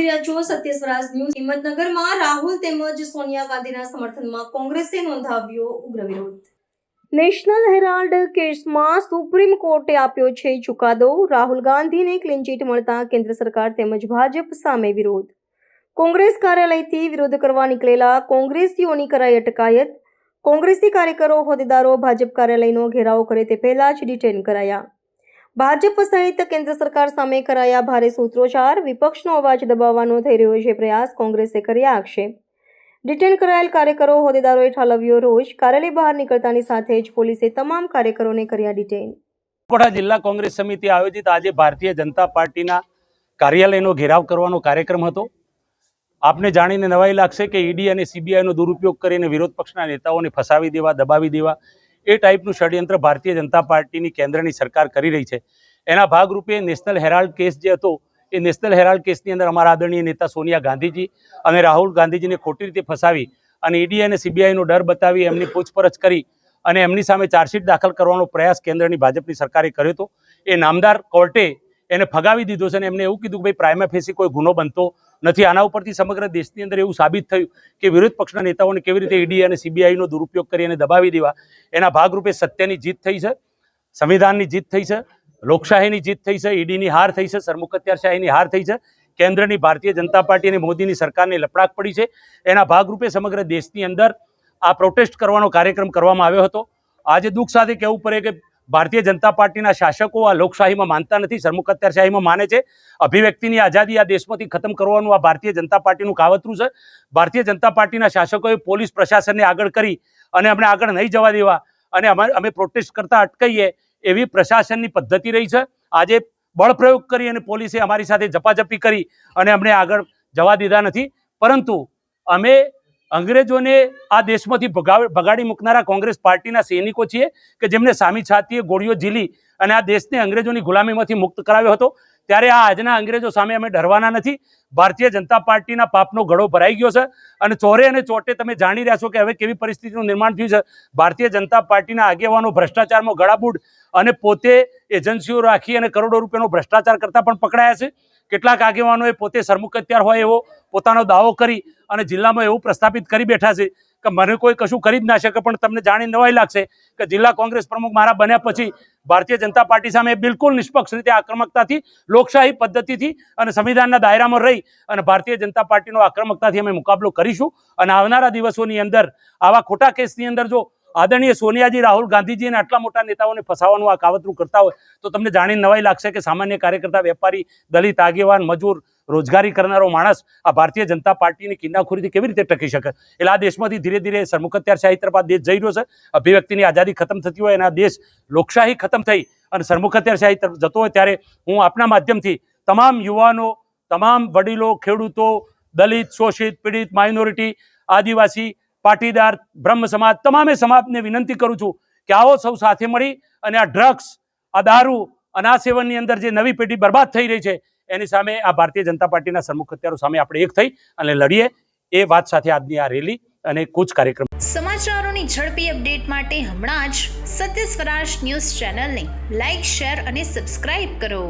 રહ્યા છો સત્ય સ્વરાજ ન્યૂઝ. હિંમતનગરમાં રાહુલ તેમજ સોનિયા ગાંધીના સમર્થનમાં કોંગ્રેસે નોંધાવ્યો ઉગ્ર વિરોધ. નેશનલ હેરાલ્ડ કેસમાં સુપ્રીમ કોર્ટે આપ્યો છે ચુકાદો. રાહુલ ગાંધીને ક્લીન ચીટ મળતા કેન્દ્ર સરકાર તેમજ ભાજપ સામે વિરોધ. કોંગ્રેસ કાર્યાલયથી વિરોધ કરવા નીકળેલા કોંગ્રેસીઓની કરાઈ અટકાયત. કોંગ્રેસી કાર્યકરો હોદ્દેદારો ભાજપ કાર્યાલયનો ઘેરાવ કરે તે પહેલા જ ડિટેન કરાયા. ભાજપ સહિત કેન્દ્ર સરકાર સામે કરાયા ભારે સૂત્રોચ્ચાર, વિપક્ષનો અવાજ દબાવવાનો થઈ રહ્યો છે પ્રયાસ, કોંગ્રેસે કર્યા આક્ષેપ. ડિટેન કરાયેલ કાર્યકરો, હોદ્દેદારોએ ઠાલવ્યો રોજ કાર્યાલય બહાર નીકળતાની સાથે જ પોલીસે તમામ કાર્યકરોને કર્યા ડિટેન. કોટા જિલ્લા કોંગ્રેસ સમિતિ આયોજિત આજે ભારતીય જનતા પાર્ટીના કાર્યાલયનો ઘેરાવ કરવાનો કાર્યક્રમ હતો. આપને જાણીને નવાઈ લાગશે કે ઈડી અને સીબીઆઈનો દુરુપયોગ કરીને વિરોધ પક્ષના નેતાઓને ફસાવી દેવા, દબાવી દેવા એ ટાઈપનું ષડયંત્ર ભારતીય જનતા પાર્ટીની કેન્દ્રની સરકાર કરી રહી છે. એના ભાગરૂપે નેશનલ હેરાલ્ડ કેસ જે હતો, એ નેશનલ હેરાલ્ડ કેસની અંદર અમારા આદરણીય નેતા સોનિયા ગાંધીજી અને રાહુલ ગાંધીજીને ખોટી રીતે ફસાવી અને ઈડી અને સીબીઆઈનો ડર બતાવી એમની પૂછપરછ કરી અને એમની સામે ચાર્જશીટ દાખલ કરવાનો પ્રયાસ કેન્દ્રની ભાજપની સરકારે કર્યો હતો. એ નામદાર કોર્ટે એને ફગાવી દીધો છે અને એમને એવું કીધું કે ભાઈ પ્રાઇમા ફેસી કોઈ ગુનો બનતો નથી. આના ઉપરથી સમગ્ર દેશની અંદર એવું સાબિત થયું કે વિરોધ પક્ષના નેતાઓને કેવી રીતે ઈડી અને સીબીઆઈનો દુરુપયોગ કરી અને દબાવી દેવા. એના ભાગરૂપે સત્યની જીત થઈ છે, સંવિધાનની જીત થઈ છે, લોકશાહીની જીત થઈ છે, ઈડીની હાર થઈ છે સરમુખત્યારશાહીની હાર થઈ છે. કેન્દ્રની ભારતીય જનતા પાર્ટી અને મોદીની સરકારને લપડાક પડી છે. એના ભાગરૂપે સમગ્ર દેશની અંદર આ પ્રોટેસ્ટ કરવાનો કાર્યક્રમ કરવામાં આવ્યો હતો. આજે દુઃખ સાથે કહેવું પડે કે ભારતીય જનતા પાર્ટીના શાસકો આ લોકશાહીમાં માનતા નથી. સરમુખત્યારશાહીમાં માને છે. અભિવ્યક્તિની આઝાદી આ દેશમાંથી ખતમ કરવાનું આ ભારતીય જનતા પાર્ટીનું કાવતરું છે. ભારતીય જનતા પાર્ટીના શાસકોએ પોલીસ પ્રશાસનને આગળ કરી અને અમને આગળ નહીં જવા દેવા અને અમે પ્રોટેસ્ટ કરતા અટકાઈએ એવી પ્રશાસનની પદ્ધતિ રહી છે. આજે બળપ્રયોગ કરી અને પોલીસે અમારી સાથે ઝપાઝપી કરી અને અમને આગળ જવા દીધા નથી. પરંતુ અમે અંગ્રેજોને આ દેશમાંથી ભગાડી મૂકનારા કોંગ્રેસ પાર્ટીના સૈનિકો છીએ કે જેમને સામી છાતીએ ગોળીઓ ઝીલી અને આ દેશને અંગ્રેજોની ગુલામીમાંથી મુક્ત કરાવ્યો હતો. ત્યારે આ આજના અંગ્રેજો સામે અમે ડરવાના નથી. ભારતીય જનતા પાર્ટીના પાપનો ઘડો ભરાઈ ગયો છે અને ચોરે અને ચોટે તમે જાણી રહ્યા છો કે હવે કેવી પરિસ્થિતિનું નિર્માણ થયું છે. ભારતીય જનતા પાર્ટીના આગેવાનો ભ્રષ્ટાચારમાં ગળાબૂડ અને પોતે એજન્સીઓ રાખી અને કરોડો રૂપિયાનો ભ્રષ્ટાચાર કરતા પણ પકડાયા છે. કેટલાક આગેવાનોએ પોતે સરમુખ અત્યાર હોય એવો પોતાનો દાવો કરી અને જિલ્લામાં એવું પ્રસ્થાપિત કરી બેઠા છે. કે મને કોઈ કશું કરી જ ના શકે, પણ તમને જાણી નવાઈ લાગશે કે જિલ્લા કોંગ્રેસ પ્રમુખ મારા બન્યા પછી ભારતીય જનતા પાર્ટી સામે બિલકુલ નિષ્પક્ષ રીતે આક્રમકતાથી, લોકશાહી પદ્ધતિથી અને સંવિધાનના દાયરામાં રહી અને ભારતીય જનતા પાર્ટીનો આક્રમકતાથી અમે મુકાબલો કરીશું. અને આવનારા દિવસોની અંદર, આવા ખોટા કેસની અંદર જો આદરણીય સોનિયાજી, રાહુલ ગાંધીજી અને આટલા મોટા નેતાઓને ફસાવાનું આ કાવતરું કરતા હોય, તો તમને જાણીને નવાઈ લાગશે કે સામાન્ય કાર્યકર્તા, વેપારી, દલિત, આગેવાન, મજૂર રોજગારી કરનારો માણસ આ ભારતીય જનતા પાર્ટીની કિન્નાખોરીથી કેવી રીતે ટકી શકે? એટલે આ દેશમાંથી ધીરે ધીરે સરમુખત્યારશાહી તરફ દેશ જઈ રહ્યો છે. અભિવ્યક્તિની આઝાદી ખતમ થતી હોય અને આ દેશ લોકશાહી ખતમ થઈ અને સરમુખત્યારશાહી તરફ જતો હોય ત્યારે હું આપના માધ્યમથી તમામ યુવાનો, તમામ વડીલો, ખેડૂતો, દલિત, શોષિત, પીડિત, માઇનોરિટી, આદિવાસી, પાટીદાર, બ્રહ્મ સમાજ તમામે સમાજને વિનંતી કરું છું કે આવો સૌ સાથે મળી અને આ ડ્રગ્સ, આ દારૂ અને આ સેવનની અંદર જે નવી પેઢી બરબાદ થઈ રહી છે એની સામે આ ભારતીય જનતા પાર્ટીના સરમુખ હત્યારો સામે આપણે એક થઈ અને લડીએ. એ વાત સાથે આજની આ રેલી અને કૂચ કાર્યક્રમ. સમાચારોની ઝડપી અપડેટ માટે હમણાં જ સત્ય સ્વરાજ ન્યૂઝ ચેનલને લાઇક શેર અને સબસ્ક્રાઇબ કરો.